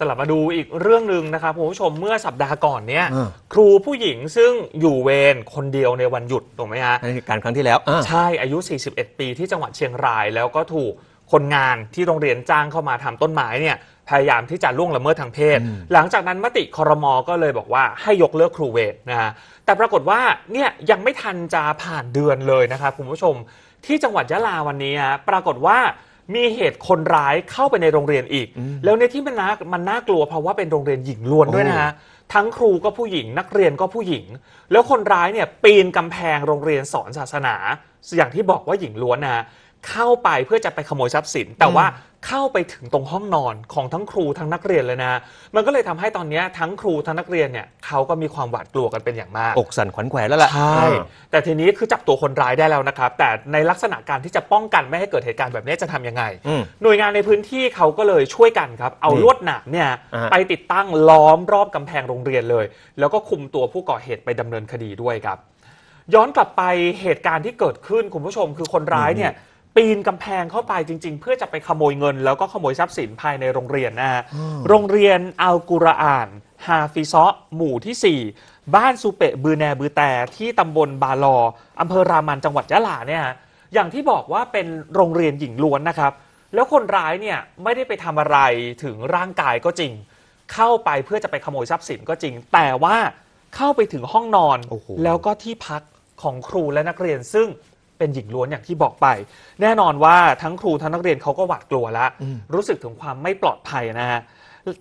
สลับมาดูอีกเรื่องหนึ่งนะครับคุณผู้ชมเมื่อสัปดาห์ก่อนเนี่ย อ่า ครูผู้หญิงซึ่งอยู่เวรคนเดียวในวันหยุดถูกไหมฮะ ในเหตุการณ์ครั้งที่แล้วอ่าใช่ อายุ 41 ปีที่จังหวัดเชียงราย แล้วก็ถูกคนงานที่โรงเรียนจ้างเข้ามาทำต้นไม้เนี่ยพยายามที่จะล่วงละเมิดทางเพศ อืม หลังจากนั้นมติครมก็เลยบอกว่าให้ยกเลิกครูเวรนะฮะแต่ปรากฏว่าเนี่ยยังไม่ทันจะผ่านเดือนเลยนะครับคุณผู้ชมที่จังหวัดยะลาวันนี้ฮะปรากฏว่า มีเหตุคนร้ายเข้าไปในโรงเรียนอีก แล้วในที่มันน่ามันน่ากลัวเพราะว่าเป็นโรงเรียนหญิงล้วนด้วยนะฮะทั้งครูก็ผู้หญิง นักเรียนก็ผู้หญิง แล้วคนร้ายเนี่ยปีนกำแพงโรงเรียนสอนศาสนา อย่างที่บอกว่าหญิงล้วนนะฮะเข้าไปเพื่อจะไปขโมยทรัพย์สิน แต่ว่า เข้าไปถึงตรงห้องนอนของทั้งครูทั้งนักเรียนเลยนะ มันก็เลยทำให้ตอนเนี้ยทั้งครูทั้งนักเรียนเนี่ยเขาก็มีความหวาดกลัวกันเป็นอย่างมาก อกสั่นขวัญแขวนแล้วล่ะใช่แต่ทีนี้คือจับตัวคนร้ายได้แล้วนะครับ แต่ในลักษณะการที่จะป้องกันไม่ให้เกิดเหตุการณ์แบบนี้จะทำยังไง อืมหน่วยงานในพื้นที่เขาก็เลยช่วยกันครับ เอานี่ลวดหนามเนี่ยอ่าไปติดตั้งล้อมรอบกำแพงโรงเรียนเลย แล้วก็คุมตัวผู้ก่อเหตุไปดำเนินคดีด้วยครับ ย้อนกลับไปเหตุการณ์ที่เกิดขึ้นคุณผู้ชมคือคนร้ายเนี่ย ปีนกำแพงเข้าไปจริง ๆ เพื่อจะไปขโมยเงิน แล้วก็ขโมยทรัพย์สินภายในโรงเรียนนะฮะโรงเรียนอัลกุรอาน ฮาฟิซะหมู่ที่ 4 บ้านซูเปะบือแนบือแต่ที่ตำบลบาลออำเภอรามันจังหวัดยะลาเนี่ยฮะอย่างที่บอกว่าเป็นโรงเรียนหญิงล้วนนะครับ แล้วคนร้ายเนี่ยไม่ได้ไปทำอะไรถึงร่างกายก็จริง เข้าไปเพื่อจะไปขโมยทรัพย์สินก็จริง แต่ว่าเข้าไปถึงห้องนอนโอ้โหแล้วก็ที่พักของครูและนักเรียนซึ่ง เป็นหญิงล้วนอย่างที่บอกไป แน่นอนว่าทั้งครูทั้งนักเรียนเขาก็หวาดกลัวแล้ว รู้สึกถึงความไม่ปลอดภัยนะฮะ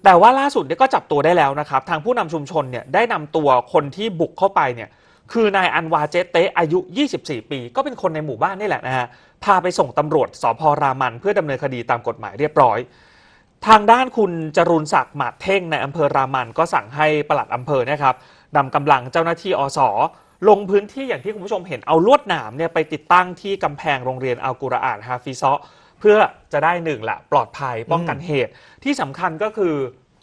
แต่ว่าล่าสุดเนี่ยก็จับตัวได้แล้วนะครับ ทางผู้นำชุมชนเนี่ยได้นำตัวคนที่บุกเข้าไปเนี่ยคือนายอันวาเจเตะอายุ 24 ปี ก็เป็นคนในหมู่บ้านนี่แหละนะฮะพาไปส่งตำรวจสพรามัน เพื่อดำเนินคดีตามกฎหมายเรียบร้อย ทางด้านคุณจรุนศักดิ์หมาดเท่งในอำเภอรามันก็สั่งให้ปลัดอำเภอนะครับนำกำลังเจ้าหน้าที่อส ลงพื้นที่อย่างที่คุณผู้ชมเห็นเอาลวดหนามเนี่ยไปติดตั้งที่กำแพงโรงเรียนอัลกุรอานฮาฟิซะเพื่อจะได้หนึ่งละปลอดภัยป้องกันเหตุ ที่สำคัญก็คือ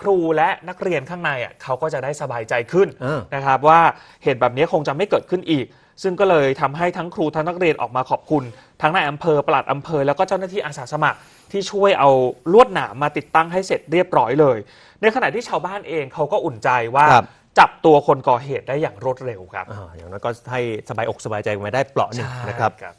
ครูและนักเรียนข้างในอะเขาก็จะได้สบายใจขึ้นเออ นะครับว่าเหตุแบบนี้คงจะไม่เกิดขึ้นอีก ซึ่งก็เลยทำให้ทั้งครูทั้งนักเรียนออกมาขอบคุณ ทั้งนายอำเภอปลัดอำเภอ แล้วก็เจ้าหน้าที่อาสาสมัครที่ช่วยเอาลวดหนามมาติดตั้งให้เสร็จเรียบร้อยเลย ในขณะที่ชาวบ้านเองเขาก็อุ่นใจว่า ครับ จับตัวคนก่อเหตุได้อย่างรวดเร็วครับ อ่าอย่างนั้นก็ให้สบายอกสบายใจกันมาได้เปลาะหนึ่งนะครับใช่